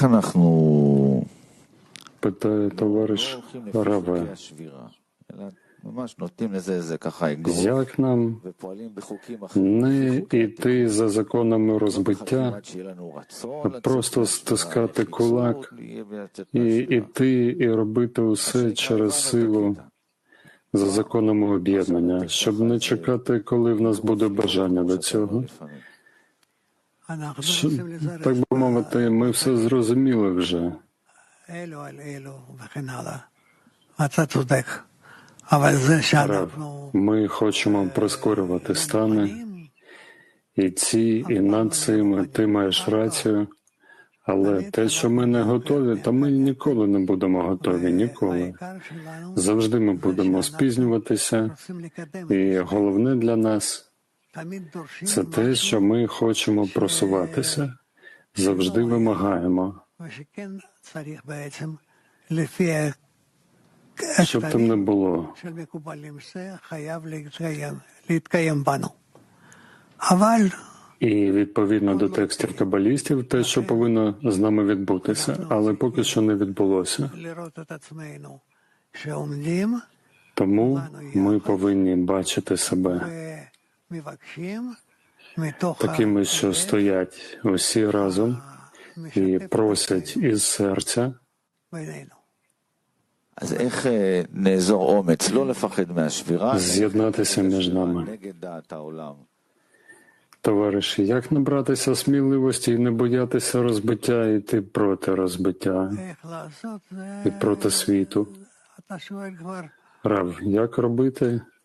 איך אנחנו... пытает Раве. Як нам не йти за законами розбиття, просто стискати кулак і йти і робити усе через силу за законами об'єднання, щоб не чекати, коли в нас буде бажання до цього, так би мовити, ми все зрозуміли вже. Ми хочемо прискорювати стани. і ці, і над цим, ти маєш рацію. Але те, що ми не готові, то ми ніколи не будемо готові. Ніколи. Завжди ми будемо спізнюватися, і головне для нас це те, що ми хочемо просуватися, завжди вимагаємо. Щоб там не було. І відповідно до текстів кабалістів, те, що повинно з нами відбутися, але поки що не відбулося. Тому ми повинні бачити себе такими, що стоять усі разом і просять із серця. З'єднатися між нами. Товариші, як набратися сміливості і не боятися розбиття, і йти проти розбиття і проти світу? Рав, як робити?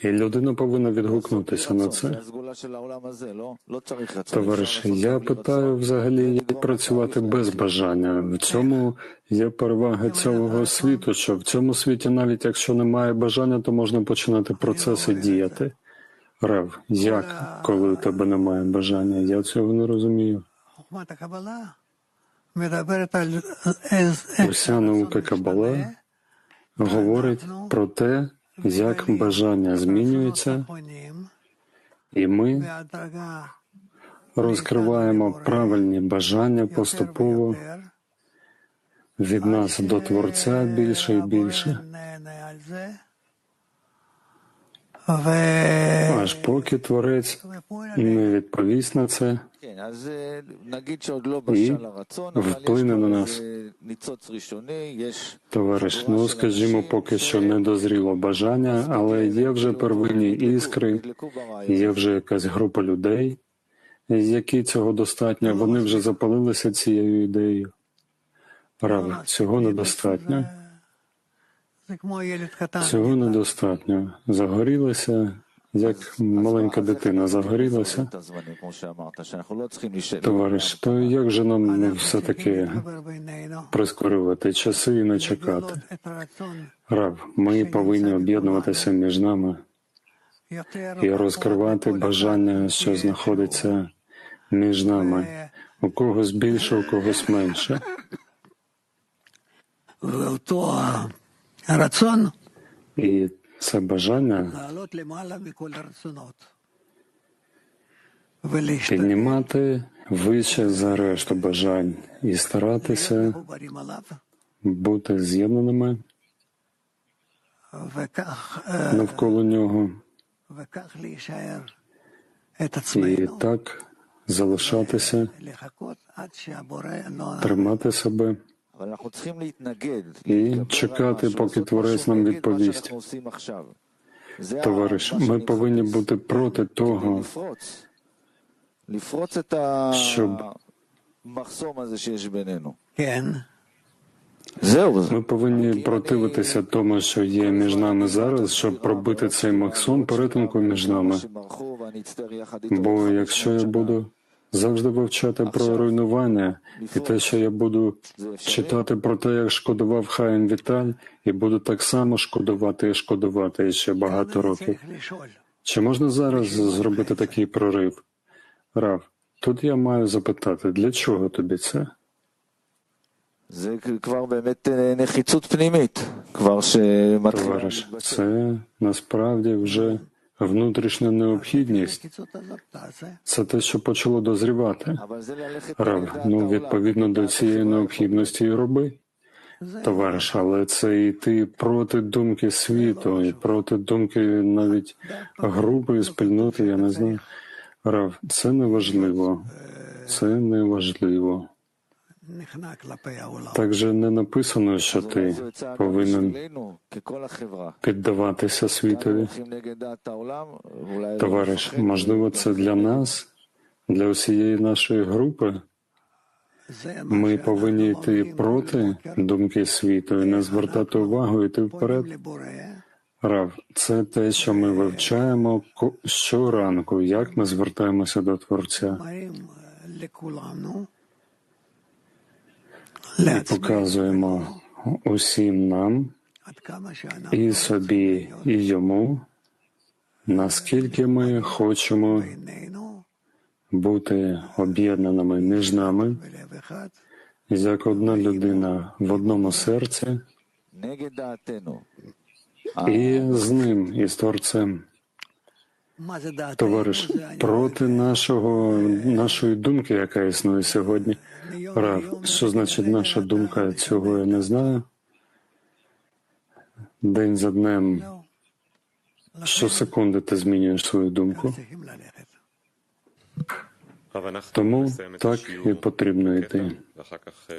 І людина повинна відгукнутися на це. Товариші, я питаю взагалі, як працювати без бажання. В цьому є перевага цього світу, що в цьому світі, навіть якщо немає бажання, то можна починати процеси діяти. Рев, як коли у тебе немає бажання? Я цього не розумію. Уся наука Кабала говорить про те, як бажання змінюється, і ми розкриваємо правильні бажання поступово від нас до Творця більше і більше. Аж поки творець не відповість на це і вплине на нас. Товариш, ну скажімо, поки що не дозріло бажання, але є вже первинні іскри, є вже якась група людей, які цього достатньо. Вони вже запалилися цією ідеєю. Правда, цього недостатньо. Цього недостатньо. Загорілися як маленька дитина загорілася. Товариш, то як же нам все таки прискорювати часи і не чекати? Раб, ми повинні об'єднуватися між нами і розкривати бажання, що знаходиться між нами, у когось більше, у когось менше. І це бажання? піднімати вище за решту бажань і старатися бути з'єднаними навколо нього. І так залишатися, тримати себе і чекати, поки творець нам відповість. Товариш, ми повинні бути проти того, щоб ми повинні противитися тому, що є між нами зараз, щоб пробити цей максон перетинку між нами. Бо якщо я буду завжди вивчати про руйнування і те, що я буду читати про те, як шкодував Хаїн Віталь, і буду так само шкодувати і шкодувати ще багато років. Чи можна зараз зробити такий прорив? Рав, тут я маю запитати, для чого тобі це? Товариш, це насправді вже Внутрішня необхідність це те, що почало дозрівати. Рав, ну відповідно до цієї необхідності і роби, товариш, але це йти проти думки світу, і проти думки навіть групи спільноти, я не знаю. Рав, це не важливо, це не важливо. Також не написано, що ти повинен піддаватися світові. Товариш, можливо, це для нас, для усієї нашої групи. Ми повинні йти проти думки світу і не звертати увагу йти вперед. Рав, це те, що ми вивчаємо щоранку, як ми звертаємося до Творця і показуємо усім нам і собі, і йому, наскільки ми хочемо бути об'єднаними між нами, як одна людина в одному серці, і з ним, і з Творцем товариш проти нашого нашої думки, яка існує сьогодні. Рав, що значить наша думка? Цього я не знаю. День за днем. Що секунди ти змінюєш свою думку? Тому так і потрібно йти.